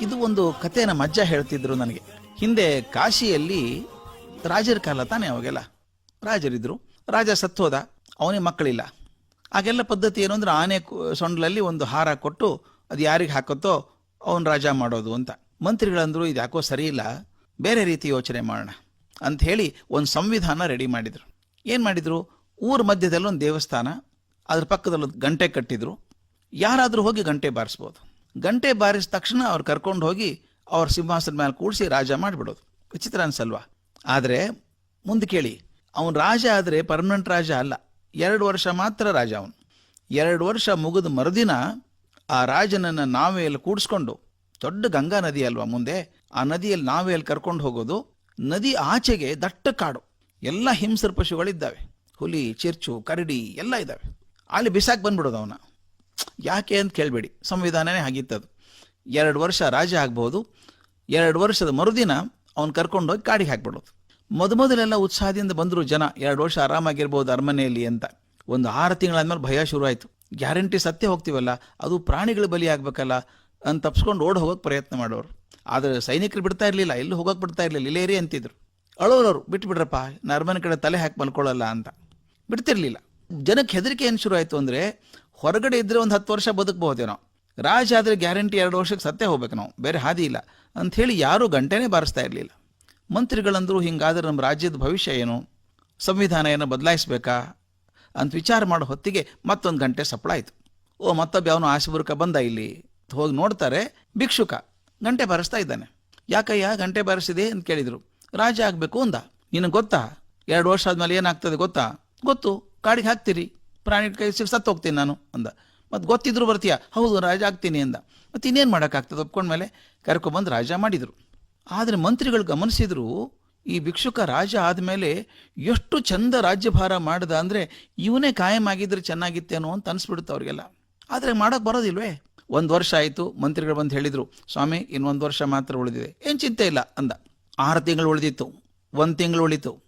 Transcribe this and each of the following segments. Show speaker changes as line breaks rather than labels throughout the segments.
ಇದು ಒಂದು ಕತೆ ಮಜ್ಜ ಹೇಳ್ತಿದ್ರು ನನಗೆ. ಹಿಂದೆ ಕಾಶಿಯಲ್ಲಿ ರಾಜರ ಕಾಲ ತಾನೇ ಅವಾಗೆಲ್ಲ. ರಾಜರಿದ್ರು. ರಾಜ ಸತ್ತೋದ ಅವನಿಗೆ ಮಕ್ಕಳಿಲ್ಲ. ಆಗೆಲ್ಲ ಪದ್ಧತಿ ಏನು ಅಂದ್ರೆ ಆನೆ ಸೊಂಡ್ಲಲ್ಲಿ ಒಂದು ಹಾರ ಕೊಟ್ಟು ಅದು ಯಾರಿಗೆ ಹಾಕುತ್ತೋ ಅವನು ರಾಜ ಮಾಡೋದು ಅಂತ. ಮಂತ್ರಿಗಳಂದ್ರು ಇದು ಯಾಕೋ ಸರಿ ಇಲ್ಲ. ಬೇರೆ ರೀತಿ ಯೋಚನೆ ಮಾಡೋಣ ಅಂತ ಹೇಳಿ ಒಂದು ಸಂವಿಧಾನ ರೆಡಿ ಮಾಡಿದರು. ಏನು ಮಾಡಿದರು? ಊರ ಮಧ್ಯದಲ್ಲಿ ಒಂದು ದೇವಸ್ಥಾನ, ಅದ್ರ ಪಕ್ಕದಲ್ಲಿ ಒಂದು ಗಂಟೆ ಕಟ್ಟಿದ್ರು. ಯಾರಾದರೂ ಹೋಗಿ ಗಂಟೆ ಬಾರಿಸ್ಬೋದು. ಗಂಟೆ ಬಾರಿಸಿದ ತಕ್ಷಣ ಅವ್ರು ಕರ್ಕೊಂಡು ಹೋಗಿ ಅವ್ರ ಸಿಂಹಾಸನ ಮೇಲೆ ಕೂಡಿಸಿ ರಾಜ ಮಾಡಿಬಿಡೋದು. ವಿಚಿತ್ರ ಅನ್ಸಲ್ವಾ? ಆದರೆ ಮುಂದೆ ಕೇಳಿ, ಅವನು ರಾಜ ಆದರೆ ಪರ್ಮನೆಂಟ್ ರಾಜ ಅಲ್ಲ. ಎರಡು ವರ್ಷ ಮಾತ್ರ ರಾಜ ಅವನು. ಎರಡು ವರ್ಷ ಮುಗಿದ ಮರುದಿನ ಆ ರಾಜನನ್ನು ನಾವೆಯಲ್ಲಿ ಕೂಡಿಸ್ಕೊಂಡು, ದೊಡ್ಡ ಗಂಗಾ ನದಿ ಅಲ್ವಾ ಮುಂದೆ? ಆ ನದಿಯಲ್ಲಿ ನಾವೆಯಲ್ಲಿ ಕರ್ಕೊಂಡು ಹೋಗೋದು, ನದಿ ಆಚೆಗೆ ದಟ್ಟ ಕಾಡು ಎಲ್ಲ ಹಿಂಸರ ಪಶುಗಳಿದ್ದಾವೆ. ಹುಲಿ, ಚಿರ್ಚು, ಕರಡಿ ಎಲ್ಲ ಇದ್ದಾವೆ. ಅಲ್ಲಿ ಬಿಸಾಕ್ ಬಂದ್ಬಿಡೋದು ಅವನ. ಯಾಕೆ ಅಂತ ಕೇಳಬೇಡಿ. ಸಂವಿಧಾನನೇ ಆಗಿತ್ತದು ಎರಡು ವರ್ಷ ರಾಜ ಆಗ್ಬೋದು. ಎರಡು ವರ್ಷದ ಮರುದಿನ ಅವ್ನು ಕರ್ಕೊಂಡೋಗಿ ಕಾಡಿಗೆ ಹಾಕ್ಬಿಡೋದು. ಮೊದಮೊದಲೆಲ್ಲ ಉತ್ಸಾಹದಿಂದ ಬಂದರು ಜನ, ಎರಡು ವರ್ಷ ಆರಾಮಾಗಿರ್ಬೋದು ಅರಮನೆಯಲ್ಲಿ ಅಂತ. ಒಂದು ಆರು ತಿಂಗಳಾದ್ಮೇಲೆ ಭಯ ಶುರು ಆಯಿತು ಗ್ಯಾರಂಟಿ ಸತ್ಯ ಹೋಗ್ತೀವಲ್ಲ, ಅದು ಪ್ರಾಣಿಗಳ ಬಲಿ ಆಗಬೇಕಲ್ಲ ಅಂತ ತಪ್ಸ್ಕೊಂಡು ಓಡ್ ಹೋಗೋಕೆ ಪ್ರಯತ್ನ ಮಾಡೋರು. ಆದರೆ ಸೈನಿಕರು ಬಿಡ್ತಾ ಇರಲಿಲ್ಲ, ಎಲ್ಲೂ ಹೋಗೋಕೆ ಬಿಡ್ತಾ ಇರಲಿಲ್ಲ ಇಲ್ಲೇರಿ ಅಂತಿದ್ರು. ಅಳೋರವ್ರು ಬಿಟ್ಟು ಬಿಡ್ರಪ್ಪ ನಾ ಅರಮನೆ ಕಡೆ ತಲೆ ಹಾಕಿ ಮಲ್ಕೊಳ್ಳಲ್ಲ ಅಂತ. ಬಿಡ್ತಿರಲಿಲ್ಲ. ಜನಕ್ಕೆ ಹೆದರಿಕೆ ಏನು ಶುರು ಆಯಿತು ಅಂದರೆ ಹೊರಗಡೆ ಇದ್ರೆ ಒಂದು ಹತ್ತು ವರ್ಷ ಬದುಕಬಹುದೇನೋ. ರಾಜ ಆದರೆ ಗ್ಯಾರಂಟಿ ಎರಡು ವರ್ಷಕ್ಕೆ ಸತ್ತೇ ಹೋಗ್ಬೇಕು ನಾವು. ಬೇರೆ ಹಾದಿ ಇಲ್ಲ. ಅಂಥೇಳಿ ಯಾರೂ ಗಂಟೆನೇ ಬಾರಿಸ್ತಾ ಇರಲಿಲ್ಲ. ಮಂತ್ರಿಗಳಂದರು ಹಿಂಗಾದ್ರೆ ನಮ್ಮ ರಾಜ್ಯದ ಭವಿಷ್ಯ ಏನು? ಸಂವಿಧಾನ ಏನೋ ಬದಲಾಯಿಸ್ಬೇಕಾ? ಅಂತ ವಿಚಾರ ಮಾಡೋ ಹೊತ್ತಿಗೆ ಮತ್ತೊಂದು ಗಂಟೆ ಸಪ್ಪಳಾಯಿತು ಓ, ಮತ್ತೊಬ್ಬ ಅವನು ಆಶಿಬುರ್ಕ ಬಂದ ಇಲ್ಲಿ. ಹೋಗಿ ನೋಡ್ತಾರೆ ಭಿಕ್ಷುಕ. ಗಂಟೆ ಬಾರಿಸ್ತಾ ಇದ್ದಾನೆ. ಯಾಕಯ್ಯ, ಗಂಟೆ ಬಾರಿಸಿದೆ ಅಂತ ಕೇಳಿದರು. ರಾಜ ಆಗಬೇಕು ಅಂದ. ನಿನಗೆ ಗೊತ್ತಾ? ಎರಡು ವರ್ಷ ಆದಮೇಲೆ ಏನಾಗ್ತದೆ ಗೊತ್ತಾ? ಗೊತ್ತು. ಕಾಡಿಗೆ ಹಾಕ್ತೀರಿ. ಪ್ರಾಣಿ ಕೈ ಸಿಕ್ ಸತ್ತು ಹೋಗ್ತೀನಿ ನಾನು ಅಂದ. ಮತ್ತು ಗೊತ್ತಿದ್ರು ಬರ್ತೀಯ? ಹೌದು, ರಾಜ ಆಗ್ತೀನಿ ಅಂದ. ಮತ್ತು ಇನ್ನೇನು ಮಾಡೋಕ್ಕಾಗ್ತದೆ? ಒಪ್ಕೊಂಡ್ಮೇಲೆ ಕರ್ಕೊಬಂದು ರಾಜ ಮಾಡಿದರು. ಆದರೆ ಮಂತ್ರಿಗಳು ಗಮನಿಸಿದ್ರು, ಈ ಭಿಕ್ಷುಕ ರಾಜ ಆದಮೇಲೆ ಎಷ್ಟು ಚಂದ ರಾಜ್ಯಭಾರ ಮಾಡ್ದ ಅಂದರೆ ಇವನೇ ಕಾಯಂ ಆಗಿದ್ರೆ ಚೆನ್ನಾಗಿತ್ತೇನೋ ಅಂತ ಅನಿಸ್ಬಿಡುತ್ತೆ ಅವ್ರಿಗೆಲ್ಲ. ಆದರೆ ಮಾಡೋಕ್ಕೆ ಬರೋದಿಲ್ವೇ? ಒಂದು ವರ್ಷ ಆಯಿತು, ಮಂತ್ರಿಗಳು ಬಂದು ಹೇಳಿದರು, ಸ್ವಾಮಿ, ಇನ್ನೊಂದು ವರ್ಷ ಮಾತ್ರ ಉಳಿದಿದೆ. ಏನು ಚಿಂತೆ ಇಲ್ಲ ಅಂದ. ಆರು ತಿಂಗಳು ಉಳಿದಿತ್ತು, ಒಂದು ತಿಂಗಳು ಉಳಿತು.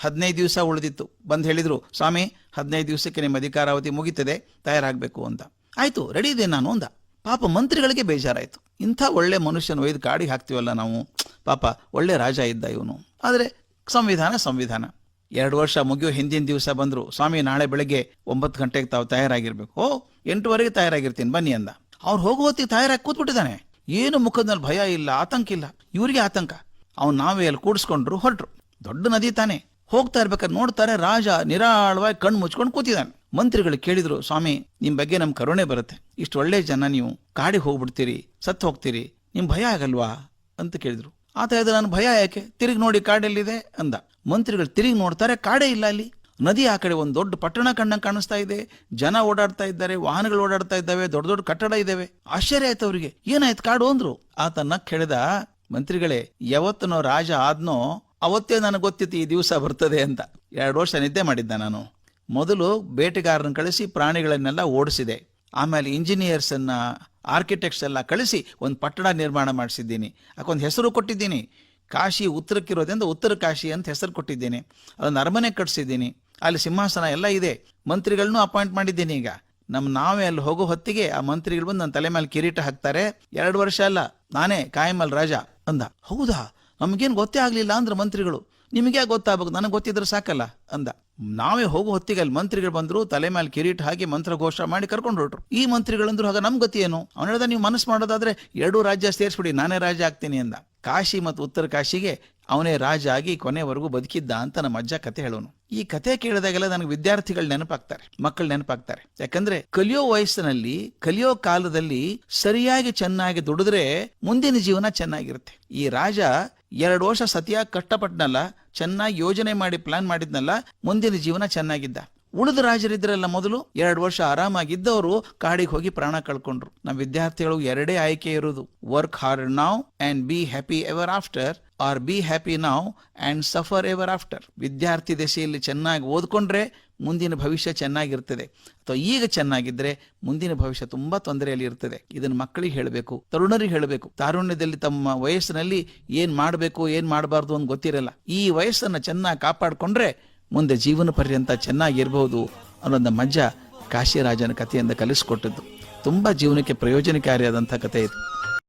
ಹದಿನೈದು ದಿವಸ ಉಳಿದಿತ್ತು. ಬಂದು ಹೇಳಿದರು, ಸ್ವಾಮಿ, ಹದಿನೈದು ದಿವಸಕ್ಕೆ ನಿಮ್ಮ ಅಧಿಕಾರಾವಧಿ ಮುಗೀತದೆ, ತಯಾರಾಗಬೇಕು ಅಂತ. ಆಯಿತು ರೆಡಿ ಇದೆ ನಾನು, ಅಂದ. ಪಾಪ ಮಂತ್ರಿಗಳಿಗೆ ಬೇಜಾರಾಯಿತು. ಇಂಥ ಒಳ್ಳೆ ಮನುಷ್ಯನ ಒಯ್ದು ಕಾಡಿಗೆ ಹಾಕ್ತೀವಲ್ಲ ನಾವು? ಪಾಪ, ಒಳ್ಳೆ ರಾಜ ಇದ್ದ ಇವನು. ಆದರೆ ಸಂವಿಧಾನ ಸಂವಿಧಾನ. ಎರಡು ವರ್ಷ ಮುಗಿಯೋ ಹಿಂದಿನ ದಿವಸ ಬಂದರು, ಸ್ವಾಮಿ, ನಾಳೆ ಬೆಳಗ್ಗೆ ಒಂಬತ್ತು ಗಂಟೆಗೆ ತಾವು ತಯಾರಾಗಿರ್ಬೇಕು. ಓ, ಎಂಟುವರೆಗೆ ತಯಾರಾಗಿರ್ತೀನಿ, ಬನ್ನಿ, ಅಂದ. ಅವ್ರು ಹೋಗೋ ಹೊತ್ತಿಗೆ ತಯಾರಾಗಿ ಕೂತ್ಬಿಟ್ಟಿದ್ದಾನೆ. ಏನು ಮುಖದಲ್ಲಿ ಭಯ ಇಲ್ಲ, ಆತಂಕ ಇಲ್ಲ. ಇವರಿಗೆ ಆತಂಕ. ಅವ್ನು ನಾವೇ ಅಲ್ಲಿ ಕೂಡಿಸ್ಕೊಂಡ್ರು ಹೊರಟ್ರು. ದೊಡ್ಡ ನದಿ ತಾನೆ. ಹೋಗ್ತಾ ಇರ್ಬೇಕಾದ್ರೆ ನೋಡ್ತಾರೆ ರಾಜ ನಿರಾಳವಾಗಿ ಕಣ್ಣು ಮುಚ್ಕೊಂಡು ಕೂತಿದ್ದಾನೆ. ಮಂತ್ರಿಗಳು ಕೇಳಿದ್ರು, ಸ್ವಾಮಿ, ನಿಮ್ ಬಗ್ಗೆ ನಮ್ ಕರುಣೆ ಬರುತ್ತೆ. ಇಷ್ಟು ಒಳ್ಳೆ ಜನ ನೀವು. ಕಾಡಿಗೆ ಹೋಗ್ಬಿಡ್ತೀರಿ ಸತ್ತು ಹೋಗ್ತೀರಿ. ನಿಮ್ ಭಯ ಆಗಲ್ವಾ? ಅಂತ ಕೇಳಿದ್ರು. ಆತ ಹೇಳಿದ, ನಾನು ಭಯ ಯಾಕೆ? ತಿರುಗಿ ನೋಡಿ ಕಾಡೆಲ್ಲಿದೆ ಅಂದ. ಮಂತ್ರಿಗಳು ತಿರುಗಿ ನೋಡ್ತಾರೆ, ಕಾಡೇ ಇಲ್ಲ ಅಲ್ಲಿ. ನದಿ ಆ ಕಡೆ ಒಂದು ದೊಡ್ಡ ಪಟ್ಟಣ ಕಣ್ಣಂಗೆ ಕಾಣಿಸ್ತಾ ಇದೆ. ಜನ ಓಡಾಡ್ತಾ ಇದ್ದಾರೆ, ವಾಹನಗಳು ಓಡಾಡ್ತಾ ಇದ್ದಾವೆ, ದೊಡ್ಡ ದೊಡ್ಡ ಕಟ್ಟಡ ಇದ್ದಾವೆ ಆಶ್ಚರ್ಯ ಆಯ್ತು ಅವರಿಗೆ. ಏನಾಯ್ತು ಕಾಡು ಅಂದ್ರು. ಆತ ನಕ್ ಹೇಳಿದ ಮಂತ್ರಿಗಳೇ, ಯಾವತ್ತನೋ ರಾಜ ಆದ್ನೋ ಅವತ್ತೇ ನನಗೆ ಗೊತ್ತಿತ್ತು ಈ ದಿವಸ ಬರ್ತದೆ ಅಂತ. ಎರಡು ವರ್ಷ ನಿದ್ದೆ ಮಾಡಿದ್ದೆ ನಾನು. ಮೊದಲು ಬೇಟೆಗಾರನ ಕಳಿಸಿ ಪ್ರಾಣಿಗಳನ್ನೆಲ್ಲ ಓಡಿಸಿದೆ. ಆಮೇಲೆ ಇಂಜಿನಿಯರ್ಸನ್ನು ಆರ್ಕಿಟೆಕ್ಟ್ಸ್ ಎಲ್ಲ ಕಳಿಸಿ ಒಂದು ಪಟ್ಟಣ ನಿರ್ಮಾಣ ಮಾಡಿಸಿದ್ದೀನಿ. ಅದಕ್ಕೊಂದು ಹೆಸರು ಕೊಟ್ಟಿದ್ದೀನಿ. ಕಾಶಿ ಉತ್ತರಕ್ಕಿರೋದ್ರಿಂದ ಉತ್ತರ ಕಾಶಿ ಅಂತ ಹೆಸರು ಕೊಟ್ಟಿದ್ದೀನಿ. ಅದೊಂದು ಅರಮನೆ ಕಟ್ಸಿದ್ದೀನಿ. ಅಲ್ಲಿ ಸಿಂಹಾಸನ ಎಲ್ಲ ಇದೆ. ಮಂತ್ರಿಗಳನ್ನೂ ಅಪಾಯಿಂಟ್ ಮಾಡಿದ್ದೀನಿ ಈಗ. ನಮ್ಮ ನಾವೇ ಅಲ್ಲಿ ಹೋಗೋ ಹೊತ್ತಿಗೆ ಆ ಮಂತ್ರಿಗಳು ಬಂದು ನನ್ನ ತಲೆ ಮೇಲೆ ಕಿರೀಟ ಹಾಕ್ತಾರೆ. ಎರಡು ವರ್ಷ ಅಲ್ಲ, ನಾನೇ ಕಾಯಮಲ್ ರಾಜ ಅಂದ. ಹೌದಾ? ನಮಗೇನು ಗೊತ್ತೇ ಆಗಲಿಲ್ಲ ಅಂದ್ರೆ ಮಂತ್ರಿಗಳು. ನಿಮಗೆ ಗೊತ್ತಾಗಬೇಕು? ನನಗೆ ಗೊತ್ತಿದ್ರೆ ಸಾಕಲ್ಲ ಅಂದ. ನಾವೇ ಹೋಗೋ ಹೊತ್ತಿಗೆ ಅಲ್ಲಿ ಮಂತ್ರಿಗಳು ಬಂದರು, ತಲೆ ಮೇಲೆ ಕಿರೀಟ್ ಹಾಕಿ ಮಂತ್ರ ಘೋಷ ಮಾಡಿ ಕರ್ಕೊಂಡು ಹೊರಟ್ರು. ಈ ಮಂತ್ರಿಗಳಂದ್ರು ಆಗ ನಮ್ ಗತಿ ಏನು? ಅವನು ಹೇಳ್ದ, ನೀವು ಮನಸ್ಸು ಮಾಡೋದಾದ್ರೆ ಎರಡೂ ರಾಜ್ಯ ಸೇರಿಸ್ಬಿಡಿ, ನಾನೇ ರಾಜ ಆಗ್ತೀನಿ ಅಂದ. ಕಾಶಿ ಮತ್ತು ಉತ್ತರ ಕಾಶಿಗೆ ಅವನೇ ರಾಜ ಆಗಿ ಕೊನೆವರೆಗೂ ಬದುಕಿದ್ದ ಅಂತ ನಮ್ಮ ಅಜ್ಜ ಕತೆ ಹೇಳೋನು. ಈ ಕತೆ ಕೇಳಿದಾಗೆಲ್ಲ ನನಗೆ ವಿದ್ಯಾರ್ಥಿಗಳು ನೆನಪಾಗ್ತಾರೆ, ಮಕ್ಕಳು ನೆನಪಾಗ್ತಾರೆ. ಯಾಕಂದ್ರೆ ಕಲಿಯೋ ವಯಸ್ಸಿನಲ್ಲಿ, ಕಲಿಯೋ ಕಾಲದಲ್ಲಿ ಸರಿಯಾಗಿ ಚೆನ್ನಾಗಿ ದುಡಿದ್ರೆ ಮುಂದಿನ ಜೀವನ ಚೆನ್ನಾಗಿರುತ್ತೆ. ಈ ರಾಜ ಎರಡು ವರ್ಷ ಸತಿಯಾಗಿ ಕಷ್ಟಪಟ್ಟನಲ್ಲ ಚೆನ್ನಾಗಿ ಯೋಜನೆ ಮಾಡಿ ಪ್ಲಾನ್ ಮಾಡಿದ್ನಲ್ಲ ಮುಂದಿನ ಜೀವನ ಚೆನ್ನಾಗಿದ್ದ. ಉಳಿದ ರಾಜರಿದ್ರಲ್ಲ ಮೊದಲು ಎರಡು ವರ್ಷ ಆರಾಮಾಗಿದ್ದವರು ಕಾಡಿಗೆ ಹೋಗಿ ಪ್ರಾಣ ಕಳ್ಕೊಂಡ್ರು. ನಮ್ಮ ವಿದ್ಯಾರ್ಥಿಗಳು ಎರಡೇ ಆಯ್ಕೆ ಇರೋದು work hard now and be happy ever after or be happy now and suffer ever after ವಿದ್ಯಾರ್ಥಿ ದೆಸೆಯಲ್ಲಿ ಚೆನ್ನಾಗಿ ಓದ್ಕೊಂಡ್ರೆ ಮುಂದಿನ ಭವಿಷ್ಯ ಚೆನ್ನಾಗಿರ್ತದೆ. ಅಥವಾ ಈಗ ಚೆನ್ನಾಗಿದ್ರೆ ಮುಂದಿನ ಭವಿಷ್ಯ ತುಂಬಾ ತೊಂದರೆಯಲ್ಲಿ ಇರ್ತದೆ. ಇದನ್ನ ಮಕ್ಕಳಿಗೆ ಹೇಳಬೇಕು, ತರುಣರಿಗೆ ಹೇಳಬೇಕು. ತಾರುಣ್ಯದಲ್ಲಿ ತಮ್ಮ ವಯಸ್ಸಿನಲ್ಲಿ ಏನ್ ಮಾಡಬೇಕು, ಏನ್ ಮಾಡಬಾರ್ದು ಅಂತ ಗೊತ್ತಿರಲ್ಲ. ಈ ವಯಸ್ಸನ್ನ ಚೆನ್ನಾಗಿ ಕಾಪಾಡಿಕೊಂಡ್ರೆ ಮುಂದೆ ಜೀವನ ಪರ್ಯಂತ ಚೆನ್ನಾಗಿರ್ಬಹುದು ಅನ್ನೋದ ಮಜ್ಜ ಕಾಶಿರಾಜನ ಕಥೆಯಿಂದ ಕಲಿಸ್ಕೊಟ್ಟದ್ದು. ತುಂಬಾ ಜೀವನಕ್ಕೆ ಪ್ರಯೋಜನಕಾರಿಯಾದಂಥ ಕಥೆ ಇದು.